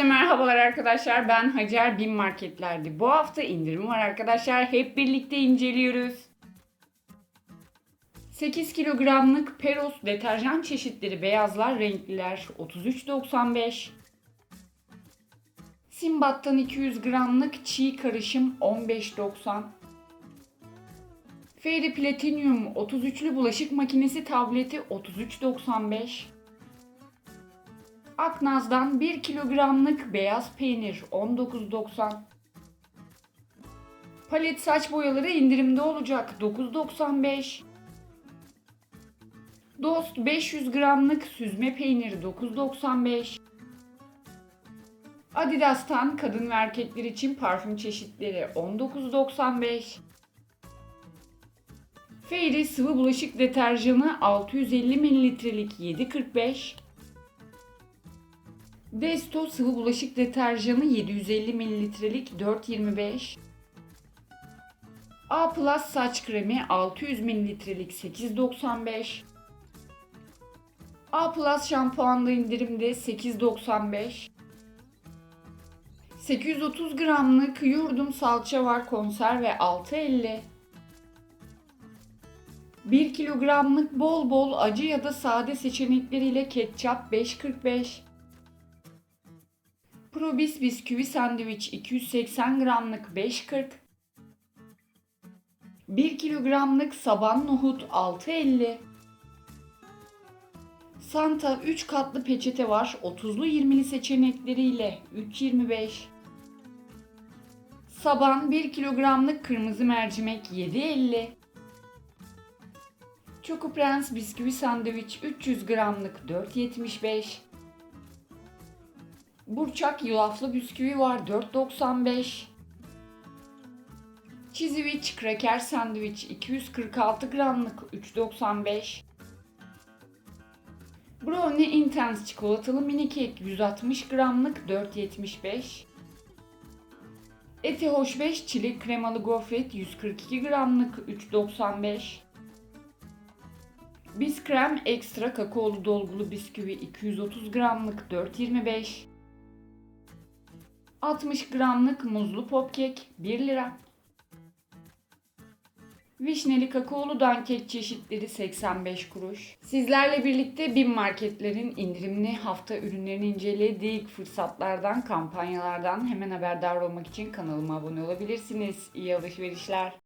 Hepinize merhabalar arkadaşlar. Ben Hacer Bin Marketler'di. Bu hafta indirim var arkadaşlar. Hep birlikte inceliyoruz. 8 kilogramlık Peros deterjan çeşitleri beyazlar, renkliler 33.95. Simbat'tan 200 gramlık çiğ karışım 15.90. Fairy Platinum 33'lü bulaşık makinesi tableti 33.95. Aknaz'dan 1 kilogramlık beyaz peynir 19.90. Palet saç boyaları indirimde olacak 9.95. Dost 500 gramlık süzme peynir 9.95. Adidas'tan kadın ve erkekler için parfüm çeşitleri 19.95. Fairy sıvı bulaşık deterjanı 650 mililitrelik 7.45. Desto sıvı bulaşık deterjanı 750 mililitrelik 4.25. A Plus saç kremi 600 mililitrelik 8.95. A Plus şampuanda indirimde 8.95. 830 gramlık yurdum salça var konserve 6.50. 1 kilogramlık bol bol acı ya da sade seçenekleriyle ketçap 5.45. Probis bisküvi sandviç 280 gramlık 5.40. 1 kilogramlık saban nohut 6.50. Santa 3 katlı peçete var 30'lu 20'li seçenekleriyle 3.25. Saban 1 kilogramlık kırmızı mercimek 7.50. Choco Prens bisküvi sandviç 300 gramlık 4.75. Burçak yulaflı bisküvi var 4.95. Cheezy kraker sandviç 246 gramlık 3.95. Brownie Intense çikolatalı mini kek 160 gramlık 4.75. Eti Hoş 5 çilek kremalı gofret 142 gramlık 3.95. Biskrem ekstra kakaolu dolgulu bisküvi 230 gramlık 4.25. 60 gramlık muzlu popkek 1 lira. Vişneli kakaolu dankek çeşitleri 85 kuruş. Sizlerle birlikte BİM marketlerin indirimli hafta ürünlerini incelediği fırsatlardan, kampanyalardan hemen haberdar olmak için kanalıma abone olabilirsiniz. İyi alışverişler.